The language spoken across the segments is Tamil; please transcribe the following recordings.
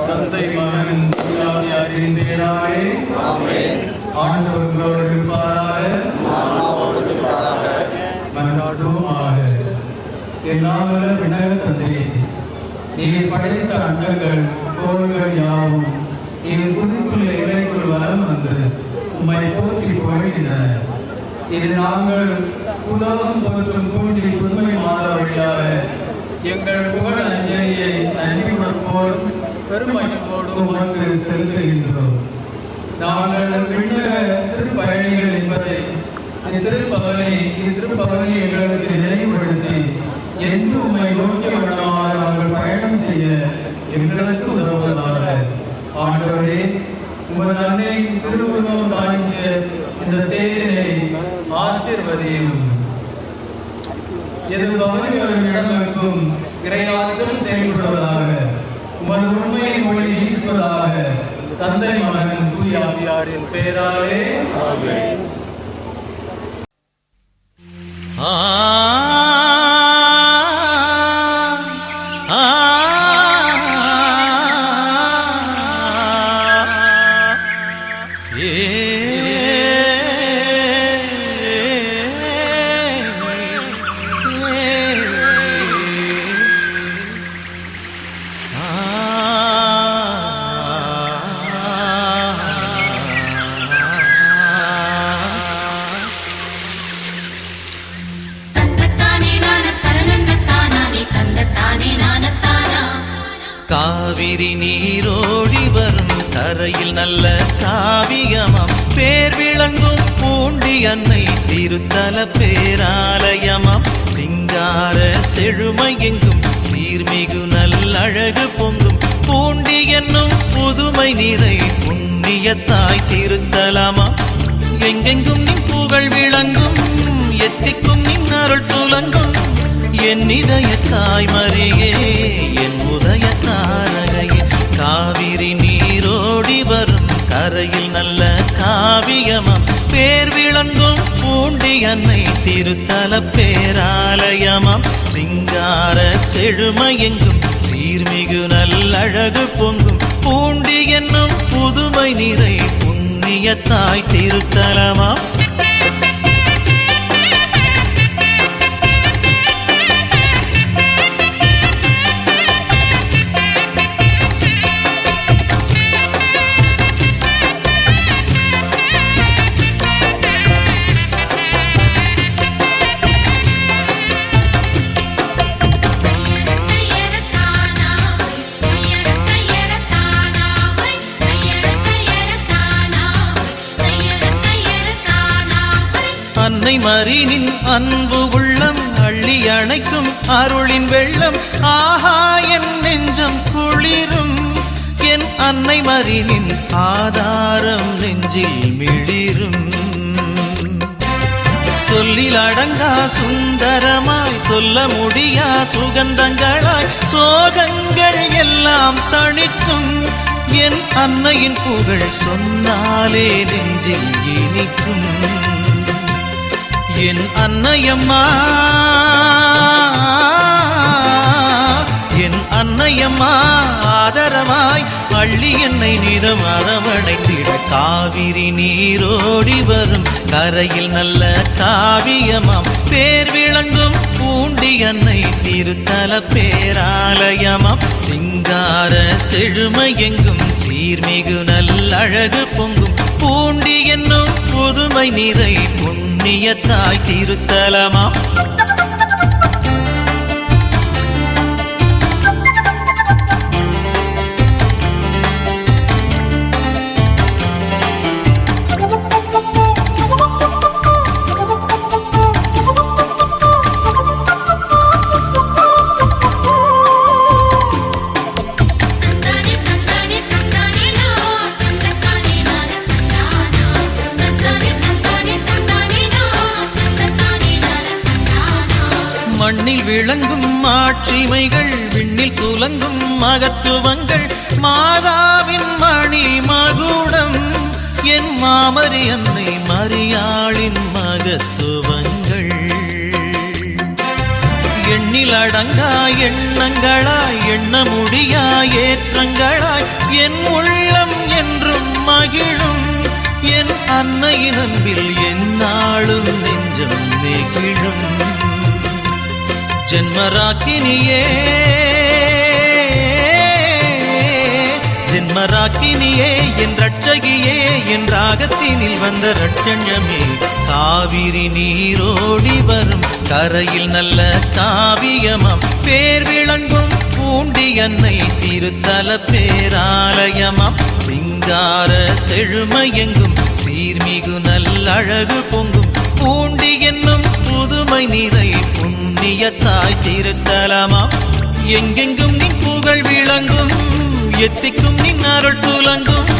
தந்தை மகன் தூயாவியாரின் பேராலே ஆண்டவர் உங்களோடு இருப்பாராக. மன்றாடுவோமாக எல்லாவல்ல விண்ணக தந்தையே நீர் படைத்த அண்டங்கள் கோள்கள் யாவும் நீர் புதுக்குள்ள இலைக்குள் வரம் வந்து உம்மை போற்றி புகழ்கின்றன. இது நாங்கள் உலகம் பொருத்தும் கூண்டி புதுமை மாத வழியாக எங்கள் புகழ் அஞ்சலியை அறிவிப்போர் பெருமதிப்போடு உமக்கு செலுத்துகின்றோம். நாங்கள் விண்ணக திருப்பயணிகள் என்பதை திருப்பவனை திருப்பவனை எங்களுக்கு நினைவுபடுத்தி என்று உண்மை நோக்கிய வண்ணமாக நாங்கள் பயணம் செய்ய எங்களுக்கு உதவுவதாக. ஆண்டவரே உங்கள் அன்னை திருவுருவம் தாங்கிய இந்த தேரினை ஆசீர்வதியும். எது பவனிகளின் இடமிருக்கும் இறையாற்றல் செயல்படுவதாக. உமது உண்மையை மொழி வீசுவதாக தந்தை மகன் தூயாவியாரின் பெயராலே ஆ ஆ காவிரி நீரோடி வரும் தரையில் நல்ல காவியமாம். பேர் விளங்கும் பூண்டி அன்னை திருத்தல பேராலயமாம். சிங்கார செழுமை எங்கும் சீர்மிகு நல்லழகு பொங்கும். பூண்டி என்னும் புதுமை நிறை புண்ணிய தாய் திருத்தலமா எங்கெங்கும் நின் புகழ் விளங்கும் எத்திக்கும் நின் அருள் துலங்கும். என் இதய தாய் மறியே என் உதய தாய் காவிரி நீரோடி வரும் கரையில் நல்ல காவியமாம் பேர் விளங்கும் பூண்டி அன்னை திருத்தல பேராலயமாம் சிங்கார செழுமை எங்கும் சீர்மிகு நல்லழகு பொங்கும். பூண்டி என்னும் புதுமை நிறை புண்ணிய தாய் திருத்தலமாம் மறினின் அன்பு உள்ளம் அள்ளி அணைக்கும் அருளின் வெள்ளம். ஆஹா என் நெஞ்சம் குளிரும். என் அன்னை மறினின் ஆதாரம் நெஞ்சில் மிளிரும். சொல்லில் அடங்கா சுந்தரமாய் சொல்ல முடியா சுகந்தங்களாய். சோகங்கள் எல்லாம் தணிக்கும். என் அன்னையின் புகழ் சொன்னாலே நெஞ்சில் இனிக்கும். என் அன்னையம்மா. என் அன்னையம்மா ஆதரவாய் அள்ளி என்னை நிதம் அரவணைத்திட காவிரி நீரோடி வரும் கரையில் நல்ல காவியமாம். பேர் விளங்கும் பூண்டி அன்னை திருத்தல பேராலயமாம். சிங்கார செழுமை எங்கும் சீர்மிகு நல்லழகு பொங்கும். பூண்டிய என்னும் புதுமை நிறை புண்ணியத்தாய் திருத்தலமாம் விளங்கும் ஆட்சிமைகள் விண்ணில் துலங்கும் மகத்துவங்கள். மாதாவின் மணி மகுடம் என் மாமரி அன்னை மரியாளின் மகத்துவங்கள். எண்ணில் அடங்கா எண்ணங்களாய் எண்ண முடியா ஏற்றங்களாய் என் உள்ளம் என்றும் மகிழும். என் அன்னையின் அன்பில் எந்நாளும் நெஞ்சம் நெகிழும். ஜென்மராக்கினியே. ஜென்மராக்கினியே என் ரட்சகியே என் ராகத்தினில் வந்த ரட்சண்யமே காவிரி நீரோடி வரும் கரையில் நல்ல காவியமாம். பேர் விளங்கும் பூண்டி அன்னை திருத்தல பேராலயமாம். சிங்கார செழுமையெங்கும் சீர்மிகு நல்லழகு பொங்கும். பூண்டி என்னும் புதுமை நிறை புண்ணிய தாய் திருத்தலமா? எங்கெங்கும் நின் புகழ் விளங்கும் எத்திக்கும் நின் அருள் துலங்கும்.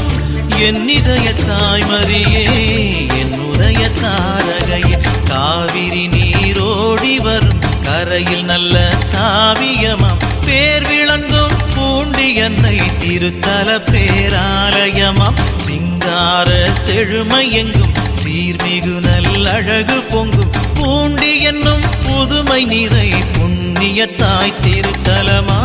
என் இதய தாய் தாய்மரியே என் உதய தாரகையே காவிரி நீரோடி வரும் கரையில் நல்ல தாவியமாம் பேர் விளங்கும் பூண்டி என்னை திருத்தல பேராலயமாம் சிங்கார செழுமை எங்கும் சீர்மிகு நல்லழகு பொங்கும். பூண்டி என்னும் புதுமை நிறை புண்ணிய தாய் திருத்தலமா